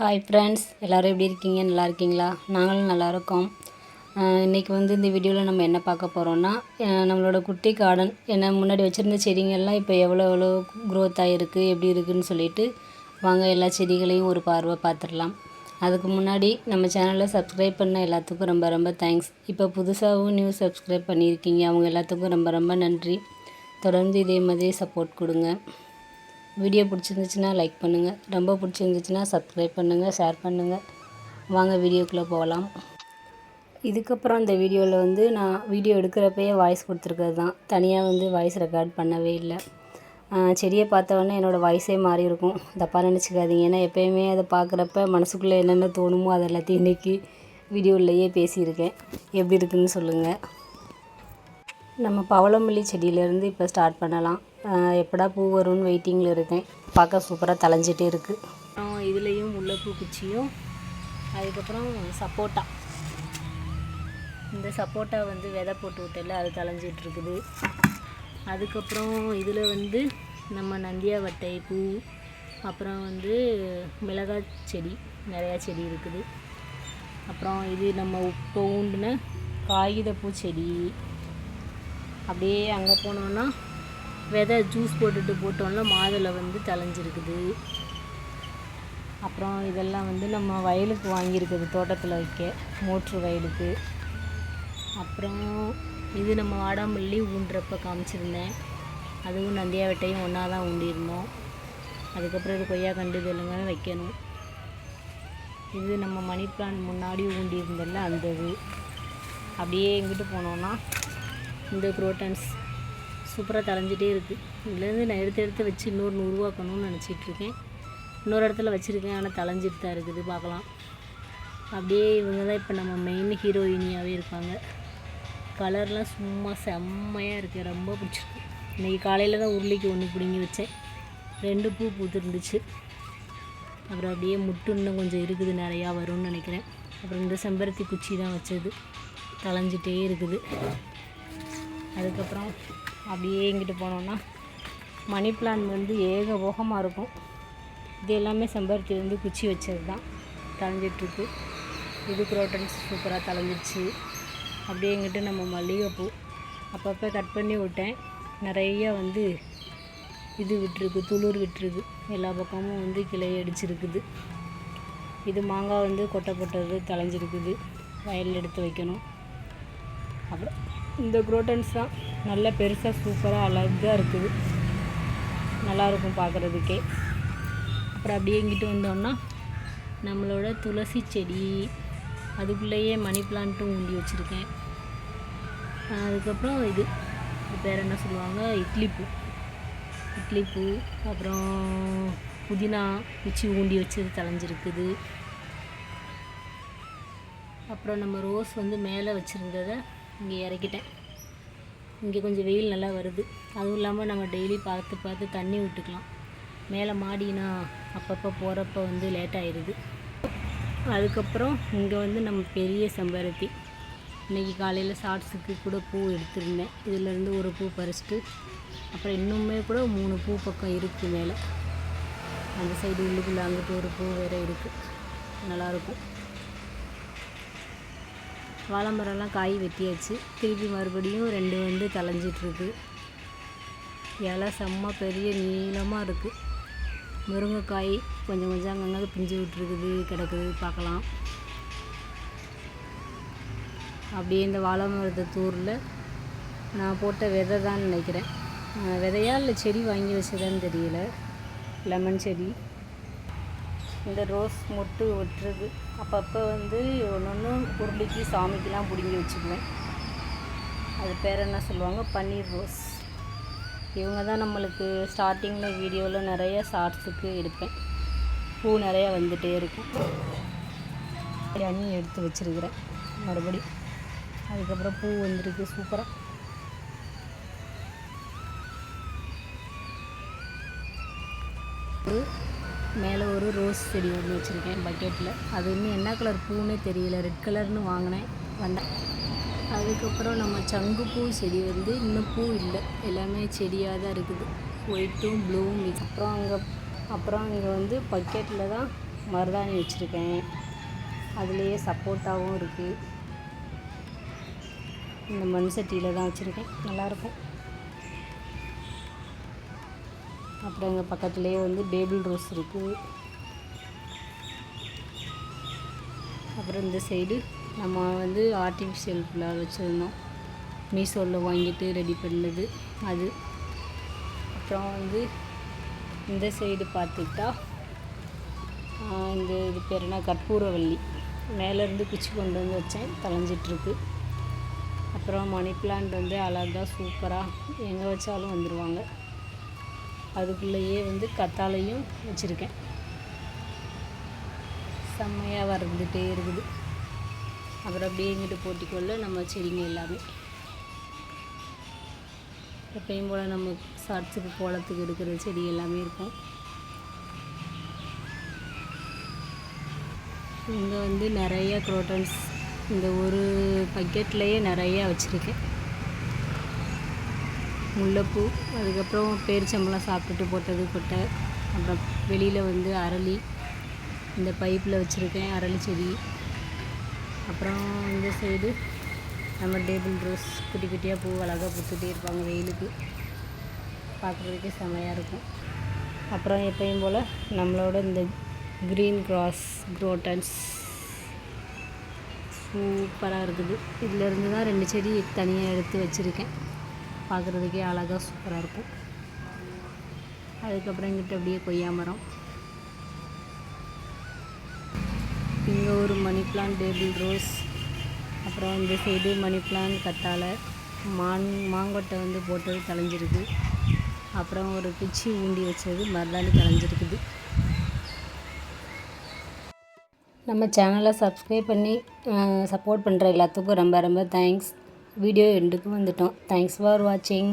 Hi friends எல்லோரும் எப்படி இருக்கீங்க? நல்லா இருக்கீங்களா? நாங்களும் நல்லா இருக்கோம். இன்றைக்கி வந்து இந்த வீடியோவில் நம்ம என்ன பார்க்க போகிறோன்னா நம்மளோட குட்டி கார்டன் என்ன முன்னாடி வச்சுருந்த செடிங்கள்லாம் இப்போ எவ்வளோ எவ்வளோ க்ரோத் ஆகிருக்கு எப்படி இருக்குதுன்னு சொல்லிட்டு வாங்க எல்லா செடிகளையும் ஒரு பார்வை பார்த்துடலாம். அதுக்கு முன்னாடி நம்ம சேனலை சப்ஸ்கிரைப் பண்ண எல்லாத்துக்கும் ரொம்ப ரொம்ப தேங்க்ஸ் இப்போ புதுசாகவும் நியூ சப்ஸ்கிரைப் பண்ணியிருக்கீங்க. அவங்க எல்லாத்துக்கும் ரொம்ப ரொம்ப நன்றி. தொடர்ந்து இதே மாதிரி சப்போர்ட் கொடுங்க. வீடியோ பிடிச்சிருந்துச்சுன்னா லைக் பண்ணுங்கள் ரொம்ப பிடிச்சிருந்துச்சுன்னா சப்ஸ்கிரைப் பண்ணுங்கள் ஷேர் பண்ணுங்கள் வாங்க வீடியோக்குள்ளே போகலாம். இதுக்கப்புறம் அந்த வீடியோவில் வந்து நான் வீடியோ எடுக்கிறப்பயே வாய்ஸ் கொடுத்துருக்கிறது தான். தனியாக வந்து வாய்ஸ் ரெக்கார்ட் பண்ணவே இல்லை. செடியை பார்த்தவொடனே என்னோடய வாய்ஸே மாறி இருக்கும். தப்பாக நினச்சிக்காதீங்க. ஏன்னா எப்போயுமே அதை பார்க்குறப்ப மனசுக்குள்ளே என்னென்ன தோணுமோ அது எல்லாத்தையும் இன்றைக்கி வீடியோவிலையே பேசியிருக்கேன். எப்படி இருக்குதுன்னு சொல்லுங்கள் நம்ம பவளமல்லி செடியிலேருந்து இப்போ ஸ்டார்ட் பண்ணலாம். எப்படா பூ வரும்னு வெயிட்டிங்கில் இருக்கேன். பார்க்க சூப்பராக தலைஞ்சிட்டே இருக்குது அப்புறம் இதுலேயும் முல்லைப்பூ குச்சியும் அதுக்கப்புறம் சப்போட்டா. இந்த சப்போட்டா வந்து விதை போட்டு விட்டல அது தலைஞ்சிட்ருக்குது அதுக்கப்புறம் இதில் வந்து நம்ம நந்தியாவட்டை பூ அப்புறம் வந்து மிளகாய் செடி நிறையா செடி இருக்குது. அப்புறம் இது நம்ம இப்போ ஊண்டின காகிதப்பூ செடி அப்படியே அங்கே போனோன்னா விதை ஜூஸ் போட்டுட்டு போட்டோன்னா மாதுளை வந்து தலைஞ்சிருக்குது அப்புறம் இதெல்லாம் வந்து நம்ம வயலுக்கு வாங்கியிருக்குது தோட்டத்தில் வைக்க மோட்ரு வயலுக்கு. அப்புறம் இது நம்ம வாடாமல்லி ஊன்றப்ப காமிச்சிருந்தேன். அதுவும் நந்தியா வெட்டையும் ஒன்றா தான் ஊண்டியிருந்தோம். அதுக்கப்புறம் இது கொய்யா கண்டு இதெல்லாமே வைக்கணும். இது நம்ம மணி பிளான் முன்னாடி ஊண்டியிருந்தல அந்த இது. அப்படியே எங்கிட்டு போனோன்னா இந்த குரோட்டன்ஸ் சூப்பராக தலைஞ்சிட்டே இருக்குது இதுலேருந்து நான் எடுத்து எடுத்து வச்சு இன்னொரு உருவாக்கணும்னு நினச்சிட்ருக்கேன். இன்னொரு இடத்துல வச்சுருக்கேன். ஆனால் தலைஞ்சிட்டு தான் இருக்குது. பார்க்கலாம். அப்படியே இவங்க தான் இப்போ நம்ம மெயின் ஹீரோயினியாகவே இருப்பாங்க கலர்லாம் சும்மா செம்மையாக இருக்குது ரொம்ப பிடிச்சிருக்கு. இன்றைக்கி காலையில் தான் உருளைக்கு ஒன்று பிடுங்கி வச்சேன். ரெண்டு பூ பூத்துருந்துச்சு. அப்புறம் அப்படியே முட்டு இன்னும் கொஞ்சம் இருக்குது. நிறையா வரும்னு நினைக்கிறேன். அப்புறம் இந்த செம்பருத்தி குச்சி தான் வச்சது. தலைஞ்சிட்டே இருக்குது. அதுக்கப்புறம் அப்படியே இங்கிட்டு போனோன்னா மணி பிளான் வந்து ஏகபோகமாக இருக்கும். இது எல்லாமே செம்பருத்தி வந்து குச்சி வச்சது தான் தலைஞ்சிட்ருக்கு இது குரோட்டன்ஸ் சூப்பராக தலைஞ்சிடுச்சு அப்படியே இங்கிட்டு நம்ம மல்லிகைப்பூ அப்பப்போ கட் பண்ணி விட்டேன். நிறைய வந்து இது விட்டுருக்கு துளிர் விட்டுருக்கு. எல்லா பக்கமும் வந்து கிளை அடிச்சிருக்குது. இது மாங்காய் வந்து கொட்டை போட்டது தலைஞ்சிருக்குது வயலில் எடுத்து வைக்கணும். அப்புறம் இந்த குரோட்டன்ஸ் தான் நல்ல பெருசாக சூப்பராக அழகாக இருக்குது. நல்லாயிருக்கும் பார்க்குறதுக்கே. அப்புறம் அப்படியே இங்கிட்டு வந்தோம்னா நம்மளோட துளசி செடி. அதுக்குள்ளேயே மணி பிளான்ட்டும் ஊண்டி வச்சுருக்கேன். அதுக்கப்புறம் இது. இது பேர் என்ன சொல்லுவாங்க? இட்லி பூ. இட்லி பூ அப்புறம் புதினா குச்சி ஊண்டி வச்சது தலைஞ்சிருக்குது அப்புறம் நம்ம ரோஸ் வந்து மேலே வச்சுருந்ததை இங்கே இறக்கிட்டேன். இங்கே கொஞ்சம் வெயில் நல்லா வருது. அதுவும் இல்லாமல் நம்ம டெய்லி பார்த்து பார்த்து தண்ணி விட்டுக்கலாம். மேலே மாடினா அப்பப்போ போகிறப்ப வந்து லேட் ஆயிடுது அதுக்கப்புறம் இங்கே வந்து நம்ம பெரிய செம்பருத்தி. இன்றைக்கி காலையில் ஷார்ட்ஸுக்கு கூட பூ எடுத்துருந்தேன். இதிலேருந்து ஒரு பூ பறிச்சிட்டு அப்புறம் இன்னுமே கூட மூணு பூ பக்கம் இருக்குது மேலே. அந்த சைடு உள்ளுக்குள்ளே அங்கிட்டு ஒரு பூ வேறு இருக்குது நல்லாயிருக்கும் வாழை மரம்லாம் காய் வெட்டியாச்சு. திருப்பி மறுபடியும் ரெண்டு வந்து தலைஞ்சிட்ருக்கு இலை செம்ம பெரிய நீளமாக இருக்குது முருங்கைக்காய் கொஞ்சம் கொஞ்சம் அங்கங்கே பிஞ்சு விட்டுருக்குது கிடக்குது பார்க்கலாம். அப்படியே இந்த வாழை மரத்தை தூரில் நான் போட்ட விதை தான் நினைக்கிறேன். விதையா இல்லை செடி வாங்கி வச்சதான்னு தெரியல. லெமன் செடி. இந்த ரோஸ் மொட்டு விட்டுருது அப்பப்போ வந்து ஒன்று ஒன்று உருளைக்கு சாமிக்கெலாம் பிடுங்கி வச்சுக்குவேன். அது பேர் என்ன சொல்லுவாங்க? பன்னீர் ரோஸ். இவங்க தான் நம்மளுக்கு ஸ்டார்டிங்கில் வீடியோவில் நிறைய ஷார்ட்ஸுக்கு எடுப்பேன். பூ நிறையா வந்துகிட்டே இருக்கும். அணி எடுத்து வச்சுருக்கிறேன் மறுபடி. அதுக்கப்புறம் பூ வந்துருக்கு சூப்பராக மேலே ஒரு ரோஸ் செடி ஒன்று வச்சுருக்கேன் பக்கெட்டில் அது இன்னும் என்ன கலர் பூன்னே தெரியல. ரெட் கலர்னு வாங்கினேன். வந்தேன் அதுக்கப்புறம் நம்ம சங்குப்பூ செடி வந்து இன்னும் பூ இல்லை. எல்லாமே செடியாக தான் இருக்குது. ஒயிட்டும் ப்ளூவும் அப்புறம் அங்கே அப்புறம் இங்கே வந்து பக்கெட்டில் தான் மருதாணி வச்சுருக்கேன். அதுலேயே சப்போட்டாவும் இருக்குது இந்த மண் சட்டியில் தான் வச்சுருக்கேன். நல்லாயிருக்கும் அப்புறம் எங்கள் பக்கத்துலேயே வந்து டேபிள் ரோஸ் இருக்குது அப்புறம் இந்த சைடு நம்ம வந்து ஆர்டிஃபிஷியல் ஃப்ளவர் வச்சுருந்தோம். மீஷோவில் வாங்கிட்டு ரெடி பண்ணது அது. அப்புறம் வந்து இந்த சைடு பார்த்துக்கிட்டா இந்த இது பேர் என்ன? கற்பூரவள்ளி. மேலேருந்து குச்சி கொண்டு வந்து வச்சேன். தளைஞ்சிட்ருக்கு அப்புறம் மணி பிளான்ட் வந்து அழகாக சூப்பராக எங்கே வச்சாலும் வந்துடுவாங்க அதுக்குள்ளேயே வந்து கத்தாலையும் வச்சுருக்கேன். செம்மையாக வறந்துகிட்டே இருக்குது. அப்புறம் அப்படியே இங்கிட்டு போட்டிக்கொள்ள நம்ம செடிங்க எல்லாமே. எப்பயும் போல் நம்ம சாட்ஸுக்கு கோலத்துக்கு எடுக்கிற செடி எல்லாமே இருக்கும். இங்கே வந்து நிறைய குரோட்டன்ஸ் இந்த ஒரு பக்கெட்லேயே நிறையா வச்சுருக்கேன். முல்லைப்பூ அதுக்கப்புறம் பேரிச்சம்பழம் சாப்பிட்டுட்டு போட்டது கொட்டை அப்புறம் வெளியில் வந்து அரளி இந்த பைப்பில் வச்சுருக்கேன் அரளி செடி. அப்புறம் இந்த சைடு நம்ம டேபிள் ரோஸ் குட்டி குட்டியாக பூ அழகாக பூத்துட்டே இருப்பாங்க வெயிலுக்கு. பார்க்குறதுக்கே செமையாக இருக்கும். அப்புறம் எப்பயும் போல் நம்மளோட இந்த க்ரீன் கிராஸ் குரோட்டன்ஸ் சூப்பராக இருக்குது. இதிலேருந்து தான் ரெண்டு செடி தனியாக எடுத்து வச்சுருக்கேன். பார்க்குறதுக்கே அழகாக சூப்பராக இருக்கும். அதுக்கப்புறம் இங்கிட்ட அப்படியே கொய்யா மரம். இங்கே ஒரு மணி பிளான்ட் டேபிள் ரோஸ் அப்புறம் இந்த சைடு மணி பிளான் கத்தாழை. மான் மாங்கொட்டை வந்து போட்டது கலைஞ்சிருக்கு அப்புறம் ஒரு குச்சி ஊண்டி வச்சது மருதாணி கலைஞ்சிருக்குது நம்ம சேனலை சப்ஸ்கிரைப் பண்ணி சப்போர்ட் பண்ணுற எல்லாத்துக்கும் ரொம்ப ரொம்ப தேங்க்ஸ் வீடியோ எண்டுக்கு வந்துட்டோம். தேங்க்ஸ் ஃபார் வாட்சிங்